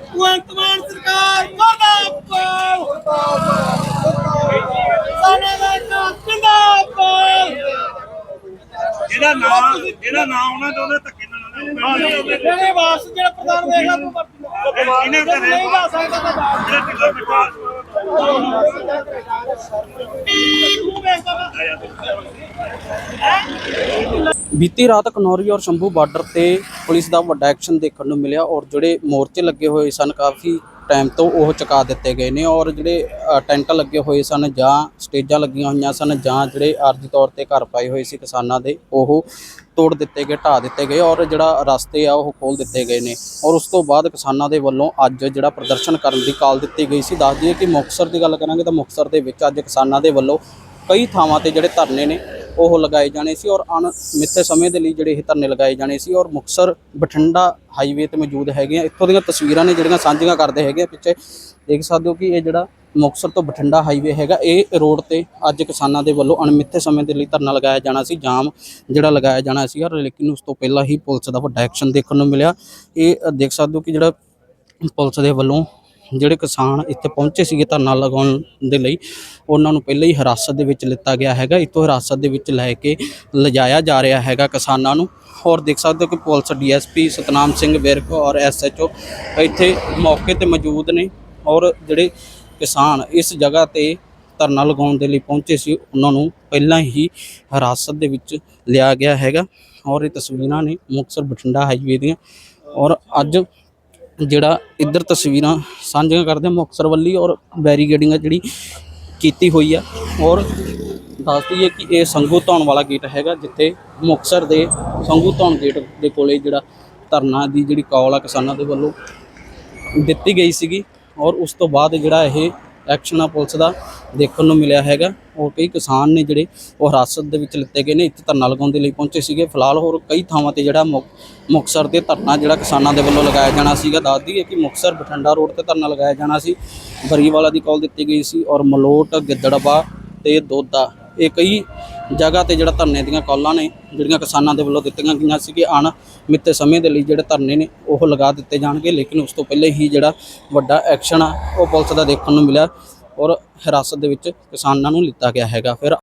ਭਗਵੰਤ ਮਾਨ ਸਰਕਾਰ ਜਿਹੜਾ ਨਾਂ ਜਿਹੜਾ ਨਾਂ ਉਹਨਾਂ ਚਾਹੁੰਦੇ ਧੱਕੇ ਨਾਲ ਜਿਹੜੇ ਵਾਸ ਜਿਹੜਾ ਪ੍ਰਧਾਨ ਦੇਗਾ ਤੂੰ ਇਹਨੇ ਘਰੇ ਨਹੀਂ ਜਾ ਸਕਦਾ ਜਿਹੜਾ ਢਿੱਲਾ ਮਿੱਠਾ ਤੂੰ ਵੇਖਦਾ ਹੈ? ਬੀਤੀ ਰਾਤ ਕਨੌਰੀ ਔਰ ਸ਼ੰਭੂ ਬਾਰਡਰ ਤੇ ਪੁਲਿਸ ਦਾ ਵੱਡਾ ਐਕਸ਼ਨ ਦੇਖਣ ਨੂੰ ਮਿਲਿਆ ਔਰ ਜਿਹੜੇ ਮੋਰਚੇ ਲੱਗੇ ਹੋਏ ਸਨ ਕਾਫੀ ਟਾਈਮ ਤੋਂ ਉਹ ਚੁਕਾ ਦਿੱਤੇ ਗਏ ਨੇ ਔਰ ਜਿਹੜੇ ਟੈਂਟ ਲੱਗੇ ਹੋਏ ਸਨ ਜਾਂ ਸਟੇਜਾਂ ਲੱਗੀਆਂ ਹੋਈਆਂ ਸਨ ਜਾਂ ਜਿਹੜੇ ਆਰਜ਼ੀ ਤੌਰ ਤੇ ਘਰ ਪਾਏ ਹੋਏ ਸੀ ਕਿਸਾਨਾਂ ਦੇ, ਉਹ ਤੋੜ ਦਿੱਤੇ ਗਏ ਢਾ ਦਿੱਤੇ ਗਏ ਔਰ ਜਿਹੜਾ ਰਸਤੇ ਆ ਉਹ ਖੋਲ ਦਿੱਤੇ ਗਏ ਨੇ ਔਰ ਉਸ ਤੋਂ ਬਾਅਦ ਕਿਸਾਨਾਂ ਦੇ ਵੱਲੋਂ ਅੱਜ ਜਿਹੜਾ ਪ੍ਰਦਰਸ਼ਨ ਕਰਨ ਦੀ ਕਾਲ ਦਿੱਤੀ ਗਈ ਸੀ। ਦੱਸ ਦਈਏ ਕਿ ਮੁਕਤਸਰ ਦੀ ਗੱਲ ਕਰਾਂਗੇ ਤਾਂ ਮੁਕਤਸਰ ਦੇ ਵਿੱਚ ਅੱਜ ਕਿਸਾਨਾਂ ਦੇ ਵੱਲੋਂ ਕਈ ਥਾਵਾਂ ਤੇ ਜਿਹੜੇ ਧਰਨੇ ਨੇ ਉਹ ਲਗਾਏ ਜਾਣੇ ਸੀ ਔਰ ਅਣਮਿੱਥੇ ਸਮੇਂ ਦੇ ਲਈ ਜਿਹੜੇ ਇਹ ਧਰਨੇ ਲਗਾਏ ਜਾਣੇ ਸੀ ਔਰ ਮੁਕਤਸਰ ਬਠਿੰਡਾ ਹਾਈਵੇ ਤੇ ਮੌਜੂਦ ਹੈਗੇ ਆ। ਇੱਥੋਂ ਦੀਆਂ ਤਸਵੀਰਾਂ ਨੇ ਜਿਹੜੀਆਂ ਸਾਂਝੀਆਂ ਕਰਦੇ ਹੈਗੇ ਆ। ਪਿੱਛੇ ਦੇਖ ਸਕਦੇ ਹੋ ਕਿ ਇਹ ਜਿਹੜਾ ਮੁਕਤਸਰ ਤੋਂ ਬਠਿੰਡਾ ਹਾਈਵੇ ਹੈਗਾ, ਇਹ ਰੋਡ ਤੇ ਅੱਜ ਕਿਸਾਨਾਂ ਦੇ ਵੱਲੋਂ ਅਣਮਿੱਥੇ ਸਮੇਂ ਦੇ ਲਈ ਧਰਨਾ ਲਗਾਇਆ ਜਾਣਾ ਸੀ, ਜਾਮ ਜਿਹੜਾ ਲਗਾਇਆ ਜਾਣਾ ਸੀ ਔਰ ਲੇਕਿਨ ਉਸ ਤੋਂ ਪਹਿਲਾਂ ਹੀ ਪੁਲਿਸ ਦਾ ਵੱਡਾ ਐਕਸ਼ਨ ਦੇਖਣ ਨੂੰ ਮਿਲਿਆ। ਇਹ ਦੇਖ ਸਕਦੇ ਹੋ ਕਿ ਜਿਹੜਾ ਪੁਲਿਸ ਦੇ ਵੱਲੋਂ ਜਿਹੜੇ ਕਿਸਾਨ ਇੱਥੇ ਪਹੁੰਚੇ ਸੀਗੇ ਧਰਨਾ ਲਗਾਉਣ ਦੇ ਲਈ, ਉਹਨਾਂ ਨੂੰ ਪਹਿਲਾਂ ਹੀ ਹਿਰਾਸਤ ਦੇ ਵਿੱਚ ਲਿੱਤਾ ਗਿਆ ਹੈਗਾ। ਇੱਥੋਂ ਹਿਰਾਸਤ ਦੇ ਵਿੱਚ ਲੈ ਕੇ ਲਿਜਾਇਆ ਜਾ ਰਿਹਾ ਹੈਗਾ ਕਿਸਾਨਾਂ ਨੂੰ। ਔਰ ਦੇਖ ਸਕਦੇ ਹੋ ਕਿ ਪੁਲਿਸ ਡੀਐਸਪੀ ਸਤਨਾਮ ਸਿੰਘ ਵਿਰਕ ਔਰ ਐਸਐਚਓ ਇੱਥੇ ਮੌਕੇ ਤੇ ਮੌਜੂਦ ਨੇ ਔਰ ਜਿਹੜੇ ਕਿਸਾਨ ਇਸ ਜਗ੍ਹਾ ਤੇ ਧਰਨਾ ਲਗਾਉਣ ਦੇ ਲਈ ਪਹੁੰਚੇ ਸੀ, ਉਹਨਾਂ ਨੂੰ ਪਹਿਲਾਂ ਹੀ ਹਿਰਾਸਤ ਦੇ ਵਿੱਚ ਲਿਆ ਗਿਆ ਹੈਗਾ। ਔਰ ਇਹ ਤਸਵੀਰਾਂ ਨੇ ਮੁਕਤਸਰ ਬਠਿੰਡਾ ਹਾਈਵੇ ਦੀਆਂ। ਔਰ ਅੱਜ ਜਿਹੜਾ ਇੱਧਰ ਤਸਵੀਰਾਂ ਸਾਂਝੀਆਂ ਕਰਦੇ ਮੁਕਤਸਰ ਵੱਲੀ ਔਰ ਬੈਰੀਗੇਡਿੰਗ ਆ ਜਿਹੜੀ ਕੀਤੀ ਹੋਈ ਆ। ਔਰ ਦੱਸ ਦਈਏ ਕਿ ਇਹ ਸੰਗੂ ਧੌਣ ਵਾਲਾ ਗੇਟ ਹੈਗਾ, ਜਿੱਥੇ ਮੁਕਤਸਰ ਦੇ ਸੰਗੂ ਧੌਣ ਗੇਟ ਦੇ ਕੋਲੇ ਜਿਹੜਾ ਧਰਨਾ ਦੀ ਜਿਹੜੀ ਕਾਲ ਆ ਕਿਸਾਨਾਂ ਦੇ ਵੱਲੋਂ ਦਿੱਤੀ ਗਈ ਸੀਗੀ। ਔਰ ਉਸ ਤੋਂ ਬਾਅਦ ਜਿਹੜਾ ਇਹ ਐਕਸ਼ਨ ਆ ਪੁਲਿਸ ਦਾ, ਦੇਖਣ ਨੂੰ ਮਿਲਿਆ ਹੈਗਾ। ਔਰ ਕਈ ਕਿਸਾਨ ਨੇ ਜਿਹੜੇ ਉਹ ਹਿਰਾਸਤ ਦੇ ਵਿੱਚ ਲਿੱਤੇ ਗਏ ਨੇ, ਇੱਥੇ ਧਰਨਾ ਲਗਾਉਣ ਦੇ ਲਈ ਪਹੁੰਚੇ ਸੀਗੇ। ਫਿਲਹਾਲ ਹੋਰ ਕਈ ਥਾਵਾਂ ਤੇ ਜਿਹੜਾ ਮੁਕ- ਮੁਕਤਸਰ ਦੇ ਧਰਨਾ ਜਿਹੜਾ ਕਿਸਾਨਾਂ ਦੇ ਵੱਲੋਂ ਲਗਾਇਆ ਜਾਣਾ ਸੀਗਾ। ਦੱਸ ਦਈਏ ਕਿ ਮੁਕਤਸਰ ਬਠਿੰਡਾ ਰੋਡ ਤੇ ਧਰਨਾ ਲਗਾਇਆ ਜਾਣਾ ਸੀ। ਬਰੀਵਾਲਾ ਦੀ ਕਾਲ ਦਿੱਤੀ ਗਈ ਸੀ ਔਰ ਮਲੋਟ ਗਿੱਦੜਬਾ ਤੇ ਦੋਦਾ। ਇਹ ਕਈ ਜਗ੍ਹਾ ਤੇ ਜਿਹੜਾ ਧਰਨੇ ਦੀਆਂ ਕਾਲਾਂ ਨੇ, ਜਿਹੜੀਆਂ ਕਿਸਾਨਾਂ ਦੇ ਵੱਲੋਂ ਦਿੱਤੀਆਂ ਗਈਆਂ ਸੀ ਕਿ ਅਣ ਮਿੱਤੇ ਸਮੇਂ ਦੇ ਲਈ ਜਿਹੜੇ ਧਰਨੇ ਨੇ, ਉਹ ਲਗਾ ਦਿੱਤੇ ਜਾਣਗੇ। ਲੇਕਿਨ ਉਸ ਤੋਂ ਪਹਿਲੇ ਹੀ ਜਿਹੜਾ ਵੱਡਾ ਐਕਸ਼ਨ ਆ, ਉਹ ਪੁਲਿਸ ਦਾ ਦੇਖਣ ਨੂੰ ਮਿਲਿਆ ਔਰ ਹਿਰਾਸਤ ਦੇ ਵਿੱਚ ਕਿਸਾਨਾਂ ਨੂੰ ਲਿੱਤਾ ਗਿਆ ਹੈਗਾ। ਫਿਰ